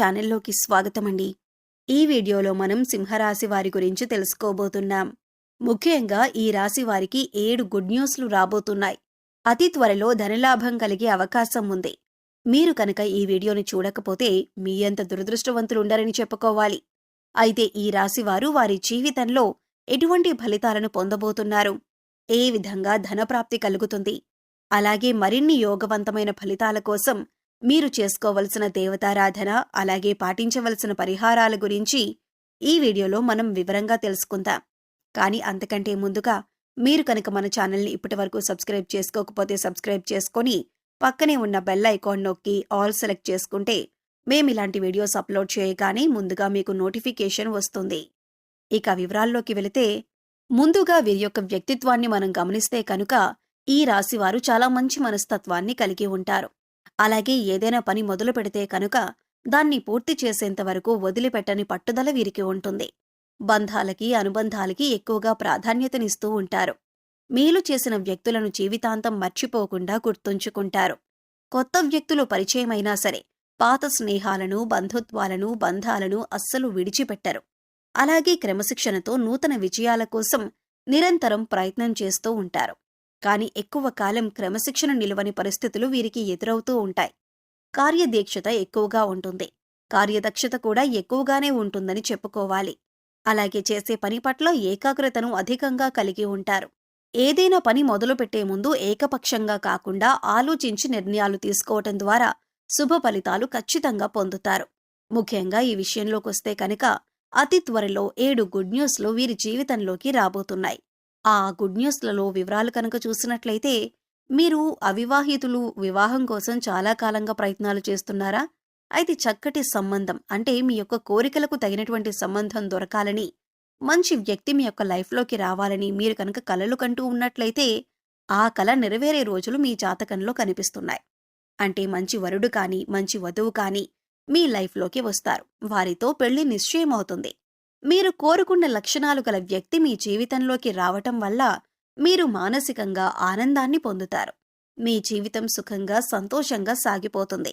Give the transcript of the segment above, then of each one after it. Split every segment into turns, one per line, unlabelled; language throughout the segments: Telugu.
ఛానల్లోకి స్వాగతమండి. ఈ వీడియోలో మనం సింహరాశి వారి గురించి తెలుసుకోబోతున్నాం. ముఖ్యంగా ఈ రాశి వారికి ఏడు గుడ్ న్యూస్లు రాబోతున్నాయి. అతి త్వరలో ధనలాభం కలిగే అవకాశం ఉంది. మీరు కనుక ఈ వీడియోని చూడకపోతే మీ అంత దురదృష్టవంతులుండరని చెప్పుకోవాలి. అయితే ఈ రాశివారు వారి జీవితంలో ఎటువంటి ఫలితాలను పొందబోతున్నారు? ఏ విధంగా ధనప్రాప్తి కలుగుతుంది? అలాగే మరిన్ని యోగవంతమైన ఫలితాల కోసం మీరు చేసుకోవలసిన దేవతారాధన అలాగే పాటించవలసిన పరిహారాల గురించి ఈ వీడియోలో మనం వివరంగా తెలుసుకుందాం. కానీ అంతకంటే ముందుగా మీరు కనుక మన ఛానల్ని ఇప్పటివరకు సబ్స్క్రైబ్ చేసుకోకపోతే సబ్స్క్రైబ్ చేసుకొని పక్కనే ఉన్న బెల్ ఐకాన్ నొక్కి ఆల్ సెలెక్ట్ చేసుకుంటే మేము ఇలాంటి వీడియోస్ అప్లోడ్ చేయగానే ముందుగా మీకు నోటిఫికేషన్ వస్తుంది. ఇక వివరాల్లోకి వెళితే ముందుగా వీరి యొక్క వ్యక్తిత్వాన్ని మనం గమనిస్తే కనుక ఈ రాశివారు చాలా మంచి మనస్తత్వాన్ని కలిగి ఉంటారు. అలాగే ఏదైనా పని మొదలు పెడితే కనుక దాన్ని పూర్తి చేసేంత వరకు వదిలిపెట్టని పట్టుదల వీరికి ఉంటుంది. బంధాలకి అనుబంధాలకి ఎక్కువగా ప్రాధాన్యతనిస్తూ ఉంటారు. మేలు చేసిన వ్యక్తులను జీవితాంతం మర్చిపోకుండా గుర్తుంచుకుంటారు. కొత్త వ్యక్తులు పరిచయమైనా సరే పాత స్నేహాలను బంధుత్వాలను బంధాలను అస్సలు విడిచిపెట్టరు. అలాగే క్రమశిక్షణతో నూతన విజయాల కోసం నిరంతరం ప్రయత్నం చేస్తూ ఉంటారు. కాని ఎక్కువ కాలం క్రమశిక్షణ నిలువని పరిస్థితులు వీరికి ఎదురవుతూ ఉంటాయి. కార్యదీక్షత ఎక్కువగా ఉంటుంది. కార్యదక్షత కూడా ఎక్కువగానే ఉంటుందని చెప్పుకోవాలి. అలాగే చేసే పని పట్ల ఏకాగ్రతను అధికంగా కలిగి ఉంటారు. ఏదైనా పని మొదలుపెట్టే ముందు ఏకపక్షంగా కాకుండా ఆలోచించి నిర్ణయాలు తీసుకోవటం ద్వారా శుభ ఫలితాలు ఖచ్చితంగా పొందుతారు. ముఖ్యంగా ఈ విషయంలోకొస్తే కనుక అతి త్వరలో ఏడు గుడ్ న్యూస్లు వీరి జీవితంలోకి రాబోతున్నాయి. ఆ గుడ్ న్యూస్లలో వివరాలు కనుక చూసినట్లయితే మీరు అవివాహితులు వివాహం కోసం చాలా కాలంగా ప్రయత్నాలు చేస్తున్నారా? అయితే చక్కటి సంబంధం అంటే మీ యొక్క కోరికలకు తగినటువంటి సంబంధం దొరకాలని మంచి వ్యక్తి మీ యొక్క లైఫ్లోకి రావాలని మీరు కనుక కలలు కంటూ ఉన్నట్లయితే ఆ కళ నెరవేరే రోజులు మీ జాతకంలో కనిపిస్తున్నాయి. అంటే మంచి వరుడు కానీ మంచి వధువు కానీ మీ లైఫ్లోకి వస్తారు. వారితో పెళ్ళి నిశ్చయమవుతుంది. మీరు కోరుకున్న లక్షణాలు గల వ్యక్తి మీ జీవితంలోకి రావటం వల్ల మీరు మానసికంగా ఆనందాన్ని పొందుతారు. మీ జీవితం సుఖంగా సంతోషంగా సాగిపోతుంది.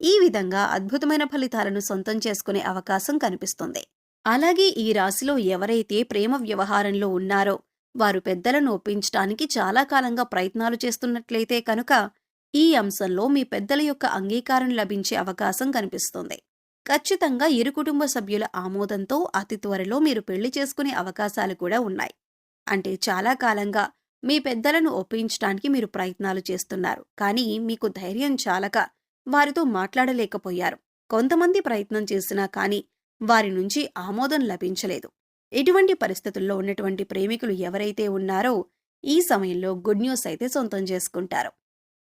ఈ విధంగా అద్భుతమైన ఫలితాలను సొంతం చేసుకునే అవకాశం కనిపిస్తుంది. అలాగే ఈ రాశిలో ఎవరైతే ప్రేమ వ్యవహారంలో ఉన్నారో వారు పెద్దలను ఒప్పించటానికి చాలా కాలంగా ప్రయత్నాలు చేస్తున్నట్లయితే కనుక ఈ అంశంలో మీ పెద్దల యొక్క అంగీకారం లభించే అవకాశం కనిపిస్తుంది. ఖచ్చితంగా ఇరు కుటుంబ సభ్యుల ఆమోదంతో అతి త్వరలో మీరు పెళ్ళి చేసుకునే అవకాశాలు కూడా ఉన్నాయి. అంటే చాలా కాలంగా మీ పెద్దలను ఒప్పించడానికి మీరు ప్రయత్నాలు చేస్తున్నారు. కానీ మీకు ధైర్యం చాలక వారితో మాట్లాడలేకపోయారు. కొంతమంది ప్రయత్నం చేసినా కానీ వారి నుంచి ఆమోదం లభించలేదు. ఇటువంటి పరిస్థితుల్లో ఉన్నటువంటి ప్రేమికులు ఎవరైతే ఉన్నారో ఈ సమయంలో గుడ్ న్యూస్ అయితే సొంతం చేసుకుంటారు.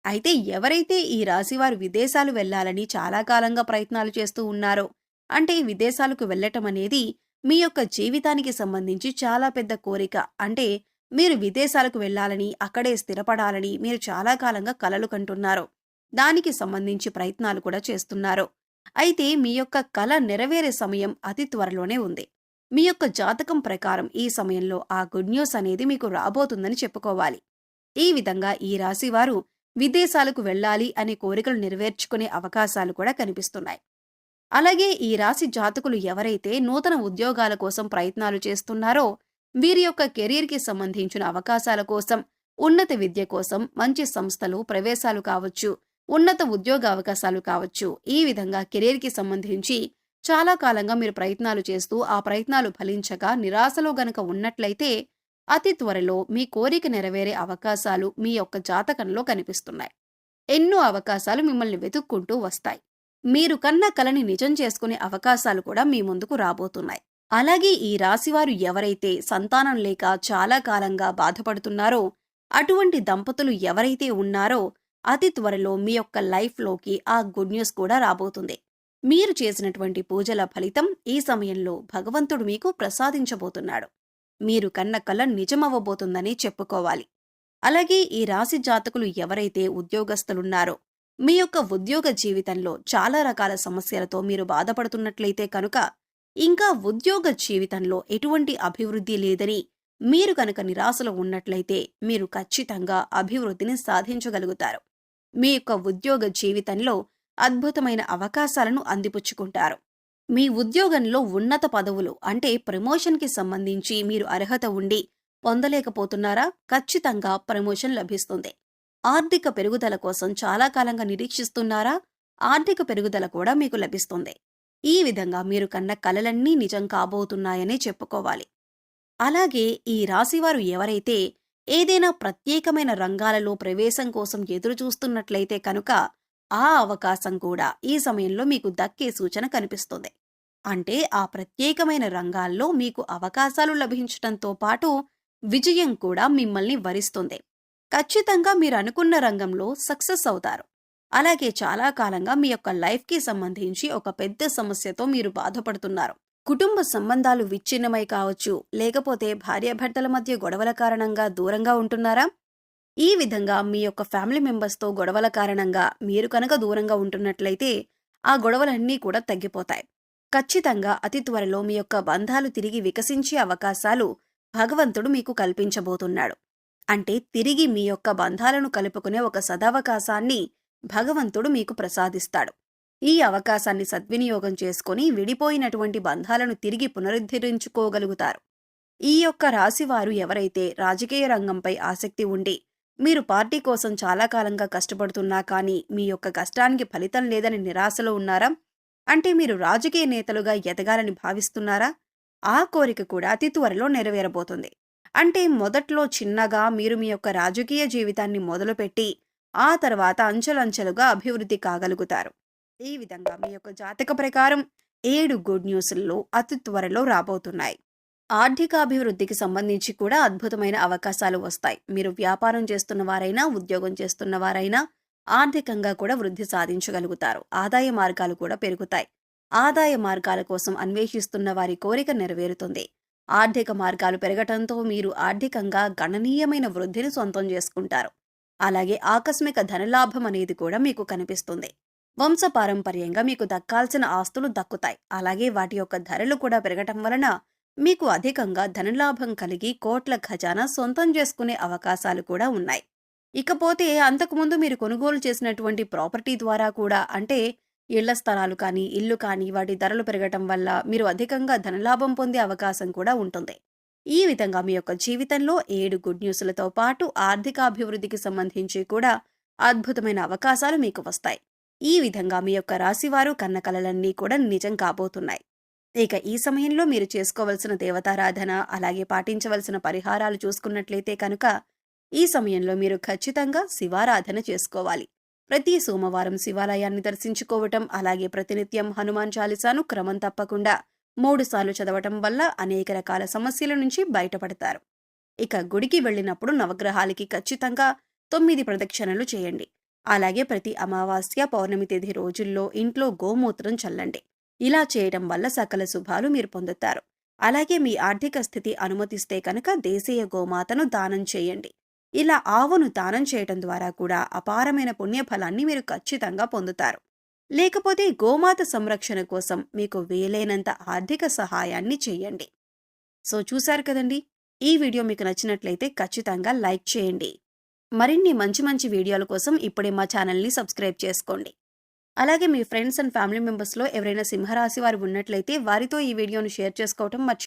అయితే ఎవరైతే ఈ రాశివారు విదేశాలు వెళ్ళాలని చాలా కాలంగా ప్రయత్నాలు చేస్తూ ఉన్నారో అంటే విదేశాలకు వెళ్ళటం అనేది మీ యొక్క జీవితానికి సంబంధించి చాలా పెద్ద కోరిక. అంటే మీరు విదేశాలకు వెళ్ళాలని అక్కడే స్థిరపడాలని మీరు చాలా కాలంగా కలలు కంటున్నారు. దానికి సంబంధించి ప్రయత్నాలు కూడా చేస్తున్నారు. అయితే మీ యొక్క కల నెరవేరే సమయం అతి త్వరలోనే ఉంది. మీ యొక్క జాతకం ప్రకారం ఈ సమయంలో ఆ గుడ్ న్యూస్ అనేది మీకు రాబోతుందని చెప్పుకోవాలి. ఈ విధంగా ఈ రాశివారు విదేశాలకు వెళ్ళాలి అనే కోరికలు నెరవేర్చుకునే అవకాశాలు కూడా కనిపిస్తున్నాయి. అలాగే ఈ రాశి జాతకులు ఎవరైతే నూతన ఉద్యోగాల కోసం ప్రయత్నాలు చేస్తున్నారో వీరి యొక్క కెరీర్కి సంబంధించిన అవకాశాల కోసం ఉన్నత విద్య కోసం మంచి సంస్థలు ప్రవేశాలు కావచ్చు ఉన్నత ఉద్యోగ అవకాశాలు కావచ్చు ఈ విధంగా కెరీర్కి సంబంధించి చాలా కాలంగా మీరు ప్రయత్నాలు చేస్తూ ఆ ప్రయత్నాలు ఫలించక నిరాశలో గనక ఉన్నట్లయితే అతి త్వరలో మీ కోరిక నెరవేరే అవకాశాలు మీ యొక్క జాతకంలో కనిపిస్తున్నాయి. ఎన్నో అవకాశాలు మిమ్మల్ని వెతుక్కుంటూ వస్తాయి. మీరు కన్న కలని నిజం చేసుకునే అవకాశాలు కూడా మీ ముందుకు రాబోతున్నాయి. అలాగే ఈ రాశివారు ఎవరైతే సంతానం లేక చాలా కాలంగా బాధపడుతున్నారో అటువంటి దంపతులు ఎవరైతే ఉన్నారో అతి త్వరలో మీ యొక్క లైఫ్లోకి ఆ గుడ్ న్యూస్ కూడా రాబోతుంది. మీరు చేసినటువంటి పూజల ఫలితం ఈ సమయంలో భగవంతుడు మీకు ప్రసాదించబోతున్నాడు. మీరు కన్న కల నిజమవ్వబోతుందని చెప్పుకోవాలి. అలాగే ఈ రాశి జాతకులు ఎవరైతే ఉద్యోగస్తులున్నారో మీ యొక్క ఉద్యోగ జీవితంలో చాలా రకాల సమస్యలతో మీరు బాధపడుతున్నట్లయితే కనుక ఇంకా ఉద్యోగ జీవితంలో ఎటువంటి అభివృద్ధి లేదని మీరు కనుక నిరాశలో ఉన్నట్లయితే మీరు ఖచ్చితంగా అభివృద్ధిని సాధించగలుగుతారు. మీ యొక్క ఉద్యోగ జీవితంలో అద్భుతమైన అవకాశాలను అందిపుచ్చుకుంటారు. మీ ఉద్యోగంలో ఉన్నత పదవులు అంటే ప్రమోషన్కి సంబంధించి మీరు అర్హత ఉండి పొందలేకపోతున్నారా? ఖచ్చితంగా ప్రమోషన్ లభిస్తుంది. ఆర్థిక పెరుగుదల కోసం చాలా కాలంగా నిరీక్షిస్తున్నారా? ఆర్థిక పెరుగుదల కూడా మీకు లభిస్తుంది. ఈ విధంగా మీరు కన్న కలలన్నీ నిజం కాబోతున్నాయనే చెప్పుకోవాలి. అలాగే ఈ రాశివారు ఎవరైతే ఏదైనా ప్రత్యేకమైన రంగాలలో ప్రవేశం కోసం ఎదురు చూస్తున్నట్లయితే కనుక ఆ అవకాశం కూడా ఈ సమయంలో మీకు దక్కే సూచన కనిపిస్తుంది. అంటే ఆ ప్రత్యేకమైన రంగాల్లో మీకు అవకాశాలు లభించటంతో పాటు విజయం కూడా మిమ్మల్ని వరిస్తుంది. ఖచ్చితంగా మీరు అనుకున్న రంగంలో సక్సెస్ అవుతారు. అలాగే చాలా కాలంగా మీ యొక్క లైఫ్కి సంబంధించి ఒక పెద్ద సమస్యతో మీరు బాధపడుతున్నారు. కుటుంబ సంబంధాలు విచ్ఛిన్నమై కావచ్చు లేకపోతే భార్యాభర్తల మధ్య గొడవల కారణంగా దూరంగా ఉంటున్నారా? ఈ విధంగా మీ యొక్క ఫ్యామిలీ మెంబర్స్తో గొడవల కారణంగా మీరు కనుక దూరంగా ఉంటున్నట్లయితే ఆ గొడవలన్నీ కూడా తగ్గిపోతాయి. ఖచ్చితంగా అతి త్వరలో మీ యొక్క బంధాలు తిరిగి వికసించే అవకాశాలు భగవంతుడు మీకు కల్పించబోతున్నాడు. అంటే తిరిగి మీ యొక్క బంధాలను కలుపుకునే ఒక సదవకాశాన్ని భగవంతుడు మీకు ప్రసాదిస్తాడు. ఈ అవకాశాన్ని సద్వినియోగం చేసుకుని విడిపోయినటువంటి బంధాలను తిరిగి పునరుద్ధరించుకోగలుగుతారు. ఈ యొక్క రాశివారు ఎవరైతే రాజకీయ రంగంపై ఆసక్తి ఉండి మీరు పార్టీ కోసం చాలా కాలంగా కష్టపడుతున్నా కానీ మీ యొక్క కష్టానికి ఫలితం లేదని నిరాశలో ఉన్నారా? అంటే మీరు రాజకీయ నేతలుగా ఎదగాలని భావిస్తున్నారా? ఆ కోరిక కూడా అతి త్వరలో నెరవేరబోతుంది. అంటే మొదట్లో చిన్నగా మీరు మీ యొక్క రాజకీయ జీవితాన్ని మొదలుపెట్టి ఆ తర్వాత అంచెలంచెలుగా అభివృద్ధి కాగలుగుతారు. ఈ విధంగా మీ యొక్క జాతక ప్రకారం ఏడు గుడ్ న్యూస్లలో అతి త్వరలో రాబోతున్నాయి. ఆర్థికాభివృద్ధికి సంబంధించి కూడా అద్భుతమైన అవకాశాలు వస్తాయి. మీరు వ్యాపారం చేస్తున్న వారైనా ఉద్యోగం చేస్తున్న వారైనా ఆర్థికంగా కూడా వృద్ధి సాధించగలుగుతారు. ఆదాయ మార్గాలు కూడా పెరుగుతాయి. ఆదాయ మార్గాల కోసం అన్వేషిస్తున్న వారి కోరిక నెరవేరుతుంది. ఆర్థిక మార్గాలు పెరగటంతో మీరు ఆర్థికంగా గణనీయమైన వృద్ధిని సొంతం చేసుకుంటారు. అలాగే ఆకస్మిక ధనలాభం అనేది కూడా మీకు కనిపిస్తుంది. వంశపారంపర్యంగా మీకు దక్కాల్సిన ఆస్తులు దక్కుతాయి. అలాగే వాటి యొక్క ధరలు కూడా పెరగటం వలన మీకు అధికంగా ధనలాభం కలిగి కోట్ల ఖజానా సొంతం చేసుకునే అవకాశాలు కూడా ఉన్నాయి. ఇకపోతే అంతకుముందు మీరు కొనుగోలు చేసినటువంటి ప్రాపర్టీ ద్వారా కూడా అంటే ఇళ్ళ స్థలాలు కానీ ఇల్లు కానీ వాటి ధరలు పెరగటం వల్ల మీరు అధికంగా ధనలాభం పొందే అవకాశం కూడా ఉంటుంది. ఈ విధంగా మీ యొక్క జీవితంలో ఏడు గుడ్ న్యూస్లతో పాటు ఆర్థికాభివృద్ధికి సంబంధించి కూడా అద్భుతమైన అవకాశాలు మీకు వస్తాయి. ఈ విధంగా మీ యొక్క రాశివారు కన్న కలలన్నీ కూడా నిజం కాబోతున్నాయి. ఇక ఈ సమయంలో మీరు చేసుకోవలసిన దేవతారాధన అలాగే పాటించవలసిన పరిహారాలు చూసుకున్నట్లయితే కనుక ఈ సమయంలో మీరు ఖచ్చితంగా శివారాధన చేసుకోవాలి. ప్రతి సోమవారం శివాలయాన్ని దర్శించుకోవటం అలాగే ప్రతినిత్యం హనుమాన్ చాలీసాను క్రమం తప్పకుండా మూడుసార్లు చదవటం వల్ల అనేక రకాల సమస్యల నుంచి బయటపడతారు. ఇక గుడికి వెళ్ళినప్పుడు నవగ్రహాలకి ఖచ్చితంగా తొమ్మిది ప్రదక్షిణలు చేయండి. అలాగే ప్రతి అమావాస్య పౌర్ణమి తేదీ రోజుల్లో ఇంట్లో గోమూత్రం చల్లండి. ఇలా చేయడం వల్ల సకల శుభాలు మీరు పొందుతారు. అలాగే మీ ఆర్థిక స్థితి అనుమతిస్తే కనుక దేశీయ గోమాతను దానం చేయండి. ఇలా ఆవును దానం చేయటం ద్వారా కూడా అపారమైన పుణ్యఫలాన్ని మీరు ఖచ్చితంగా పొందుతారు. లేకపోతే గోమాత సంరక్షణ కోసం మీకు వీలైనంత ఆర్థిక సహాయాన్ని చేయండి. సో చూశారు కదండి? ఈ వీడియో మీకు నచ్చినట్లయితే ఖచ్చితంగా లైక్ చేయండి. మరిన్ని మంచి మంచి వీడియోల కోసం ఇప్పుడే మా ఛానల్ని సబ్స్క్రైబ్ చేసుకోండి. అలాగే మీ ఫ్రెండ్స్ అండ్ ఫ్యామిలీ మెంబర్స్లో ఎవరైనా సింహరాశి వారు ఉన్నట్లయితే వారితో ఈ వీడియోను షేర్ చేసుకోవటం మర్చి